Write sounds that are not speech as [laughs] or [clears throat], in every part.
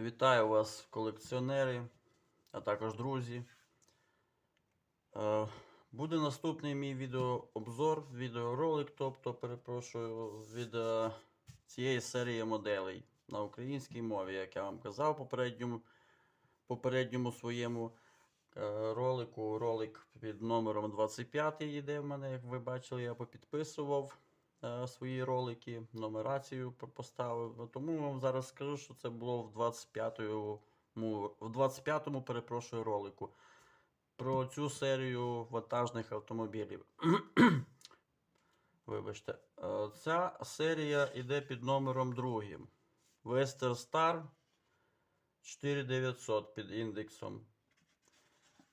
Вітаю вас, колекціонери, а також друзі. Е, Буде наступний мій відеообзор, відеоролик, тобто, перепрошую, від е, цієї серії моделей на українській мові, як я вам казав в попередньому, попередньому своєму е, ролику. Ролик під номером 25 йде в мене, як ви бачили, я попідписував свої ролики, нумерацію поставив. Ну, Тому вам зараз скажу, що це було в 25-му, в 25-му, перепрошую, ролику. Про цю серію вантажних автомобілів. [clears throat] Вибачте. Е, Ця серія йде під номером другим. Western Star 4900 під індексом.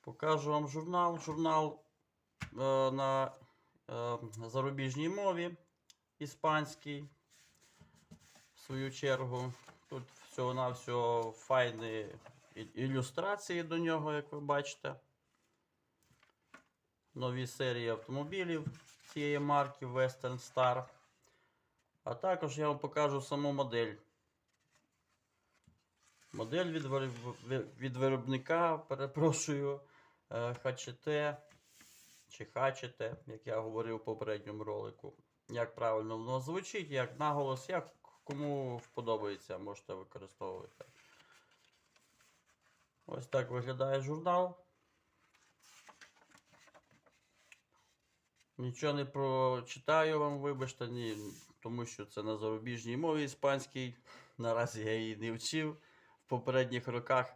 Покажу вам журнал. Журнал е, на е, зарубіжній мові іспанський. В свою чергу. Тут всього-навсього файні ілюстрації до нього, як ви бачите. Нові серії автомобілів цієї марки Western Star. А також я вам покажу саму модель. Модель від, від виробника, перепрошую, е, HT чи HT, як я говорив в попередньому ролику. Як правильно воно звучить, як наголос, як кому вподобається, можете використовувати. Ось так виглядає журнал. Нічого не прочитаю вам, вибачте, ні, тому що це на зарубіжній мові іспанській. Наразі я її не вчив. В попередніх роках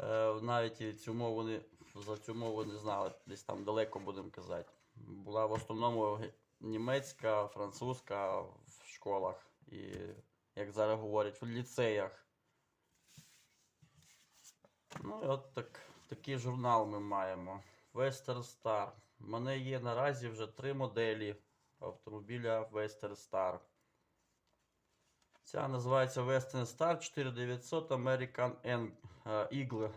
е, навіть цю мову не, за цю мову не знали, десь там далеко будемо казати. Була в основному німецька, французька в школах і, як зараз говорять, в ліцеях. Ну і от так, такий журнал ми маємо. Western Star. У мене є наразі вже три моделі автомобіля Western Star. Ця називається Western Star 4900 American е, Eagle,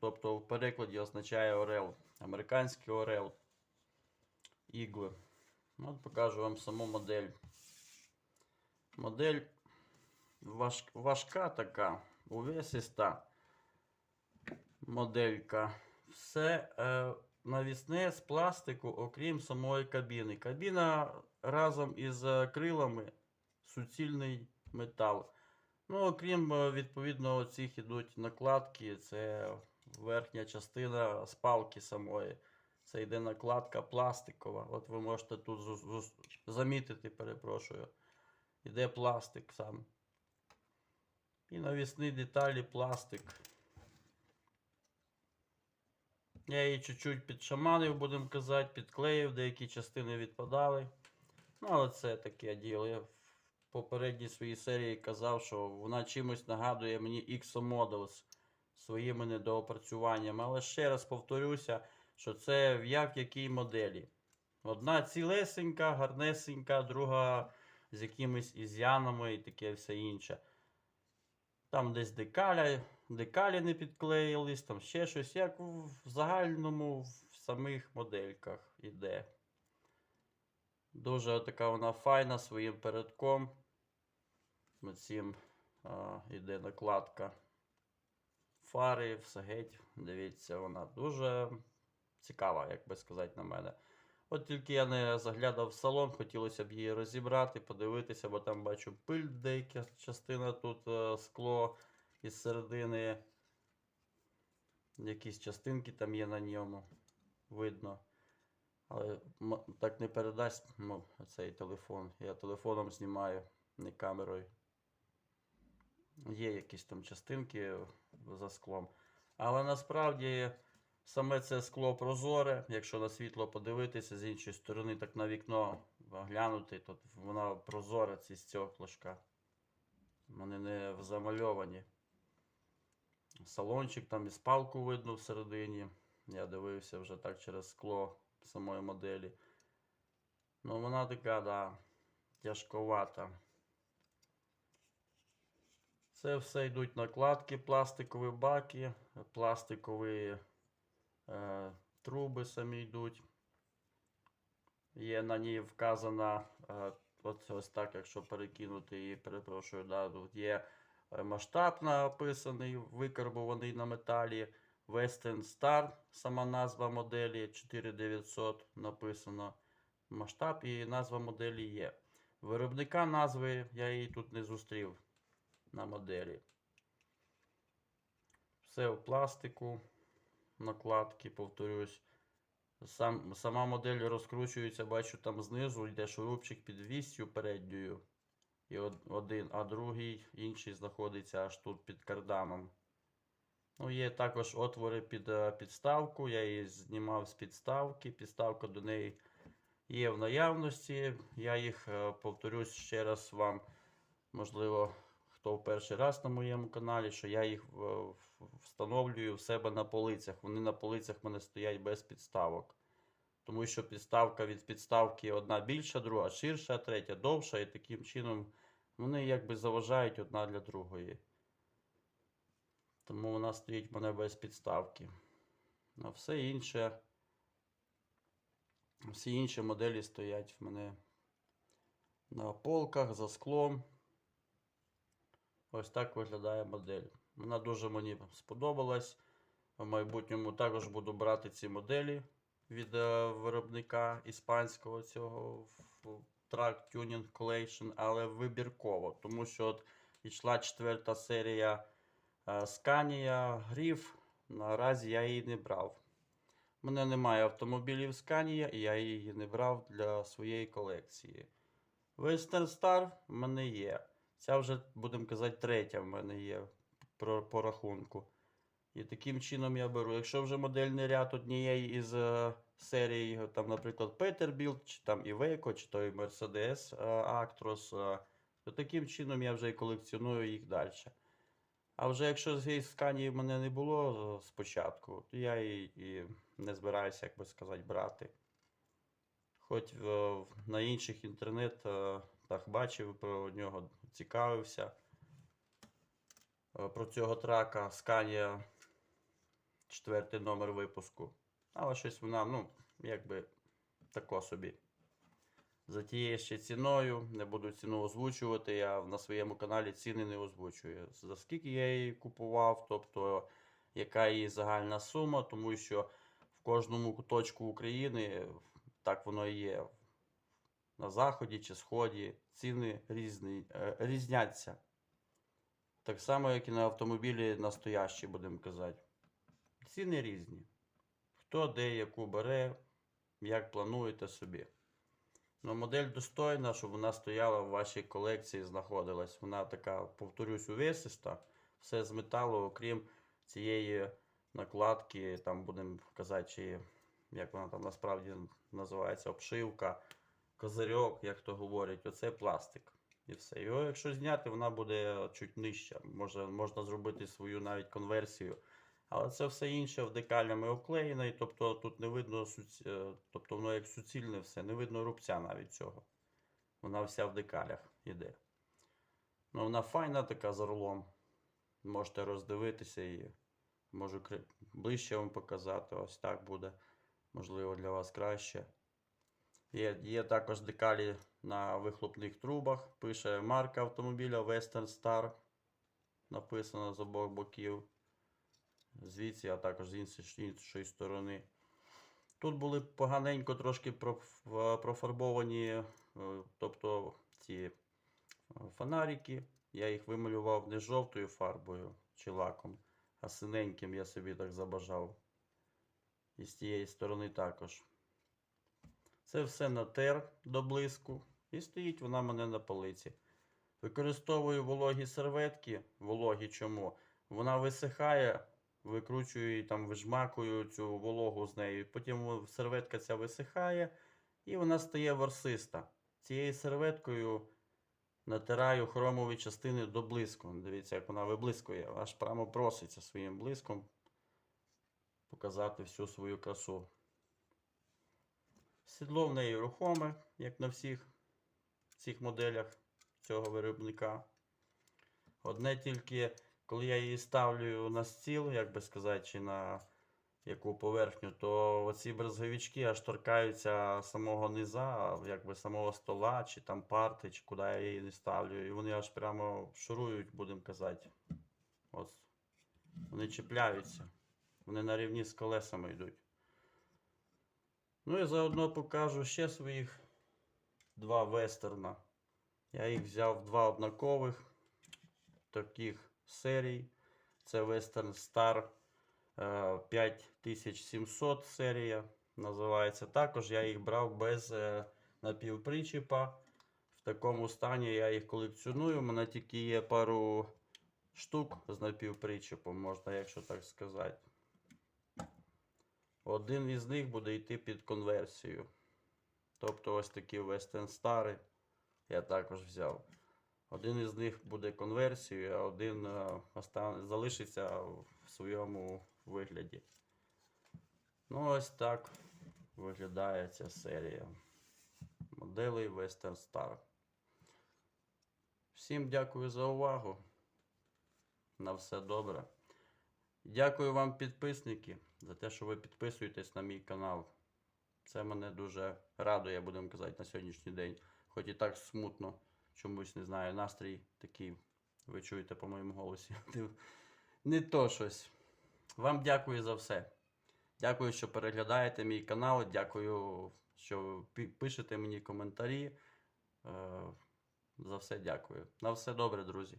тобто в перекладі означає Орел. Американський Орел. Eagle. От покажу вам саму модель. Модель важ, важка така, увесиста моделька. Все е, навісне з пластику, окрім самої кабіни. Кабіна разом із е, крилами суцільний метал. Ну, окрім, е, відповідно, цих ідуть накладки, це верхня частина спалки самої. Це йде накладка пластикова. От ви можете тут замітити, перепрошую. Іде пластик сам. І навісні деталі пластик. Я її чуть-чуть підшаманив, будемо казати, підклеїв, деякі частини відпадали. Ну, але це таке діло. Я в попередній своїй серії казав, що вона чимось нагадує мені XO Models своїми недоопрацюваннями. Але ще раз повторюся, що це в як якій моделі. Одна цілесенька, гарнесенька, друга з якимись ізянами і таке все інше. Там десь декаля, декалі не підклеїлись, там ще щось, як в загальному в самих модельках іде. Дуже така вона файна своїм передком. Оцім а, іде накладка. Фари, все геть. Дивіться, вона дуже цікава, як би сказати, на мене. От тільки я не заглядав в салон, хотілося б її розібрати, подивитися, бо там бачу пиль, деяка частина тут е, скло із середини. Якісь частинки там є на ньому. Видно. Але так не передасть ну, цей телефон. Я телефоном знімаю, не камерою. Є якісь там частинки за склом. Але насправді саме це скло прозоре. Якщо на світло подивитися з іншої сторони, так на вікно глянути, то воно прозоре, ці стеклышка. Вони не замальовані. Салончик там і спалку видно всередині. Я дивився вже так через скло самої моделі. Ну, вона така, да, тяжковата. Це все йдуть накладки, пластикові баки, пластикові труби самі йдуть. Є на ній вказана, е, от ось так, якщо перекинути її, перепрошую, да, тут є е, масштаб написаний, викарбований на металі. Western Star, сама назва моделі 4900 написано. Масштаб і назва моделі є. Виробника назви я її тут не зустрів на моделі. Все в пластику, накладки, повторюсь. Сам, сама модель розкручується, бачу, там знизу йде шурупчик під вістю передньою. І один, а другий інший знаходиться аж тут під карданом. Ну, є також отвори під е, підставку. Я її знімав з підставки. Підставка до неї є в наявності. Я їх е, повторюсь ще раз вам, можливо, хто в перший раз на моєму каналі, що я їх е, встановлюю в себе на полицях. Вони на полицях в мене стоять без підставок. Тому що підставка від підставки одна більша, друга ширша, третя довша, і таким чином вони якби заважають одна для другої. Тому вона стоїть в мене без підставки. А все інше. Всі інші моделі стоять в мене на полках за склом. Ось так виглядає модель. Вона дуже мені сподобалась. В майбутньому також буду брати ці моделі від е, виробника іспанського цього Track Tuning Collection, але вибірково, тому що от йшла четверта серія е, Scania Griff. Наразі я її не брав. У мене немає автомобілів Scania, і я її не брав для своєї колекції. Western Star в мене є. Ця вже, будемо казати, третя в мене є по, по рахунку. І таким чином я беру. Якщо вже модельний ряд однієї із е, серій, там, наприклад, Peterbilt, чи там Iveco, чи той Mercedes е, Actros, е, то таким чином я вже і колекціоную їх далі. А вже якщо з Scania в мене не було е, спочатку, то я і, і не збираюся, як би сказати, брати. Хоч е, на інших інтернетах бачив про нього, цікавився. Е, Про цього трака Scania четвертий номер випуску. Але щось вона, ну, якби тако собі. За тією ще ціною, не буду ціну озвучувати, я на своєму каналі ціни не озвучую. За скільки я її купував, тобто яка її загальна сума, тому що в кожному куточку України так воно і є. На заході чи сході ціни різні, е, різняться. Так само, як і на автомобілі настоящі, будемо казати. Ціни різні. Хто де яку бере, як плануєте собі. Ну, модель достойна, щоб вона стояла в вашій колекції, знаходилась. Вона така, повторюсь, увесиста. Все з металу, окрім цієї накладки, там будемо казати, чи як вона там насправді називається, обшивка, козирьок, як то говорять, оце пластик. І все. Його, якщо зняти, вона буде чуть нижча. Може, можна зробити свою навіть конверсію. Але це все інше в декалями обклеєно, і тобто тут не видно е, тобто воно як суцільне все, не видно рубця навіть цього. Вона вся в декалях йде. Ну, вона файна така з орлом. Можете роздивитися її. Можу ближче вам показати. Ось так буде. Можливо, для вас краще. Є, є також декалі на вихлопних трубах. Пише марка автомобіля Western Star. Написано з обох боків. Звідси, а також з іншої, сторони. Тут були поганенько трошки профарбовані, е, тобто ці е, фонарики. Я їх вималював не жовтою фарбою чи лаком, а синеньким я собі так забажав. І з тієї сторони також. Це все натер до блиску. І стоїть вона мене на полиці. Використовую вологі серветки. Вологі чому? Вона висихає, викручую її там, вижмакую цю вологу з нею. Потім серветка ця висихає і вона стає ворсиста. Цією серветкою натираю хромові частини до блиску. Дивіться, як вона виблискує, аж прямо проситься своїм блиском показати всю свою красу. Сідло в неї рухоме, як на всіх цих моделях цього виробника. Одне тільки, коли я її ставлю на стіл, як би сказати, чи на яку поверхню, то оці брезговички аж торкаються самого низа, якби самого стола, чи там парти, чи куди я її не ставлю. І вони аж прямо шурують, будемо казати. От. Вони чіпляються. Вони на рівні з колесами йдуть. Ну і заодно покажу ще своїх два вестерна. Я їх взяв два однакових таких серій. Це Western Star е, 5700 серія називається. Також я їх брав без е, напівпричіпа. В такому стані я їх колекціоную. У мене тільки є пару штук з напівпричіпом, можна, якщо так сказати. Один із них буде йти під конверсію. Тобто ось такі Western Star я також взяв. Один із них буде конверсією, а один е, залишиться в своєму вигляді. Ну, ось так виглядає ця серія моделей Western Star. Всім дякую за увагу. На все добре. Дякую вам, підписники, за те, що ви підписуєтесь на мій канал. Це мене дуже радує, будемо казати, на сьогоднішній день. Хоч і так смутно, чомусь не знаю, настрій такий, ви чуєте по моєму голосі. [laughs] Не то щось. Вам дякую за все. Дякую, що переглядаєте мій канал. Дякую, що пишете мені коментарі. Е, За все дякую. На все добре, друзі.